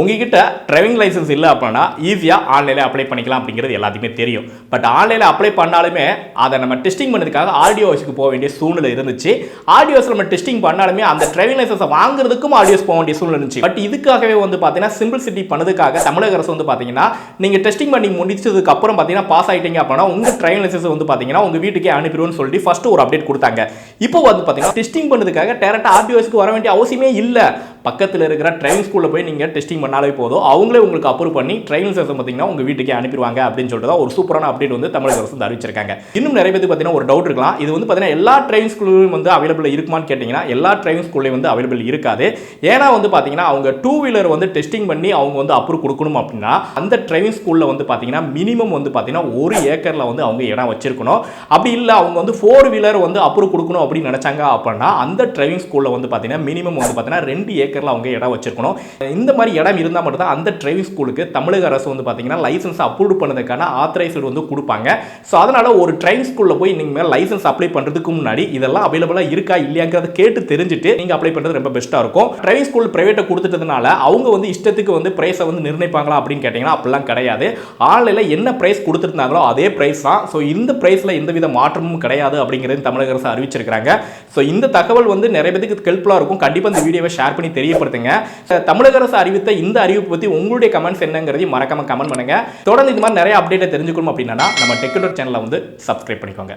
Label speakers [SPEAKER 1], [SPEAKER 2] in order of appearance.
[SPEAKER 1] உங்ககிட்ட driving licence இல்லை அப்படின்னா ஈஸியாக ஆன்லைனில் அப்ளை பண்ணிக்கலாம் அப்படிங்கிறது எல்லாத்துக்குமே தெரியும். பட் ஆன்லைனில் அப்ளை பண்ணாலுமே அதை நம்ம டெஸ்டிங் பண்ணதுக்காக ஆடியோஸுக்கு போக வேண்டிய சூழ்நிலை இருந்துச்சு. ஆடியோஸ் நம்ம டெஸ்டிங் பண்ணாலுமே அந்த டிரைவிங் லைசன்ஸை வாங்குறதுக்கும் ஆடியோஸ் போக வேண்டிய சூழ்நிலை இருந்துச்சு. பட் இதுக்காகவே வந்து பார்த்தீங்கன்னா சிம்பிள் சிட்டி பண்ணதுக்காக தமிழக அரசு வந்து பார்த்தீங்கன்னா நீங்கள் டெஸ்டிங் பண்ணி முடிச்சதுக்கு அப்புறம் பார்த்தீங்கன்னா பாஸ் ஆகிட்டீங்க அப்படின்னா உங்கள் டிரைவிங் லைசன்ஸ் வந்து பார்த்தீங்கன்னா உங்கள் வீட்டுக்கே அனுப்பிடுவோம்னு சொல்லிட்டு ஃபஸ்ட்டு ஒரு அப்டேட் கொடுத்தாங்க. இப்போ வந்து பார்த்தீங்கன்னா டெஸ்டிங் பண்ணதுக்காக டேரக்டாக ஆர்டிஓஸ்க்கு வர வேண்டிய அவசியமே இல்லை. பக்கத்தில் இருக்கிற ட்ரைவிங் ஸ்கூலில் போய் நீங்கள் டெஸ்டிங் பண்ணாலே போதும். அவங்களே உங்களுக்கு அப்ரூவ் பண்ணி ட்ரைவிங் லைசன்ஸ் பார்த்தீங்கன்னா உங்கள் வீட்டுக்கே அனுப்பிடுவாங்க அப்படின்னு சொல்லிட்டு தான் ஒரு சூப்பரான அப்டேட் வந்து தமிழக அரசு வந்து அறிவிச்சிருக்காங்க. இன்னும் நிறைய பேர் பார்த்தீங்கன்னா ஒரு டவுட் இருக்கலாம். இது வந்து பார்த்தீங்கன்னா எல்லா ட்ரைவிங் ஸ்கூலும் வந்து அவைலபிள் இருக்குமான்னு கேட்டிங்கன்னா எல்லா ட்ரைவிங் ஸ்கூல்லையும் வந்து அவைலபிள் இருக்காது. ஏன்னா வந்து பார்த்தீங்கன்னா அவங்க டூ வீலர் வந்து டெஸ்டிங் பண்ணி அவங்க வந்து அப்ரூவ் கொடுக்கணும் அப்படின்னா அந்த ட்ரைவிங் ஸ்கூலில் வந்து பார்த்தீங்கன்னா மினிமம் வந்து பார்த்தீங்கன்னா ஒரு ஏக்கரில் வந்து அவங்க இடம் வச்சிருக்கணும். அப்படி இல்லை அவங்க வந்து ஃபோர் வீலர் வந்து அப்ரூவ் கொடுக்கணும் அப்படின்னு நினச்சாங்க அப்படின்னா அந்த ட்ரைவிங் ஸ்கூலில் வந்து பார்த்தீங்கன்னா மினிமம் வந்து பார்த்தீங்கன்னா ரெண்டு ஏக்கர் ஏக்கரில் அவங்க இடம் வச்சிருக்கணும். இந்த மாதிரி இடம் இருந்தால் மட்டும் தான் அந்த டிரைவிங் ஸ்கூலுக்கு தமிழக அரசு வந்து பார்த்தீங்கன்னா லைசன்ஸ் அப்ரூவ் பண்ணதுக்கான ஆத்தரைஸ்டு வந்து கொடுப்பாங்க. ஸோ அதனால ஒரு டிரைவிங் ஸ்கூலில் போய் நீங்கள் லைசன்ஸ் அப்ளை பண்ணுறதுக்கு முன்னாடி இதெல்லாம் அவைலபிளாக இருக்கா இல்லையாங்கிறத கேட்டு தெரிஞ்சுட்டு நீங்கள் அப்ளை பண்ணுறது ரொம்ப பெஸ்ட்டாக இருக்கும். டிரைவிங் ஸ்கூல் பிரைவேட்டை கொடுத்துட்டதுனால அவங்க வந்து இஷ்டத்துக்கு வந்து ப்ரைஸை வந்து நிர்ணயிப்பாங்களா அப்படின்னு கேட்டிங்கன்னா அப்படிலாம் கிடையாது. ஆன்லைனில் என்ன ப்ரைஸ் கொடுத்துருந்தாங்களோ அதே ப்ரைஸ் தான். ஸோ இந்த ப்ரைஸில் எந்தவித மாற்றமும் கிடையாது அப்படிங்கிறது தமிழக அரசு அறிவிச்சிருக்காங்க ஸோ இந்த தகவல் வந்து நிறைய பேருக்கு ஹெல்ப்ஃபுல்லாக இருக்கும். கண்டிப்பாக இந்த வீடியோவை ஷேர் பண்ணி தெரியப்படுத்துங்க. தமிழக அரசு அறிவித்த இந்த அறிவிப்பு பற்றி உங்களுடைய கமெண்ட்ஸ் என்னங்கிறதையும் மறக்காம கமெண்ட் பண்ணுங்க. தொடர்ந்து இந்த மாதிரி நிறைய அப்டேட்டை தெரிஞ்சுக்கணும் அப்படின்னா நம்ம டெக்னோர் சேனலை வந்து சப்ஸ்கிரைப் பண்ணிக்கோங்க.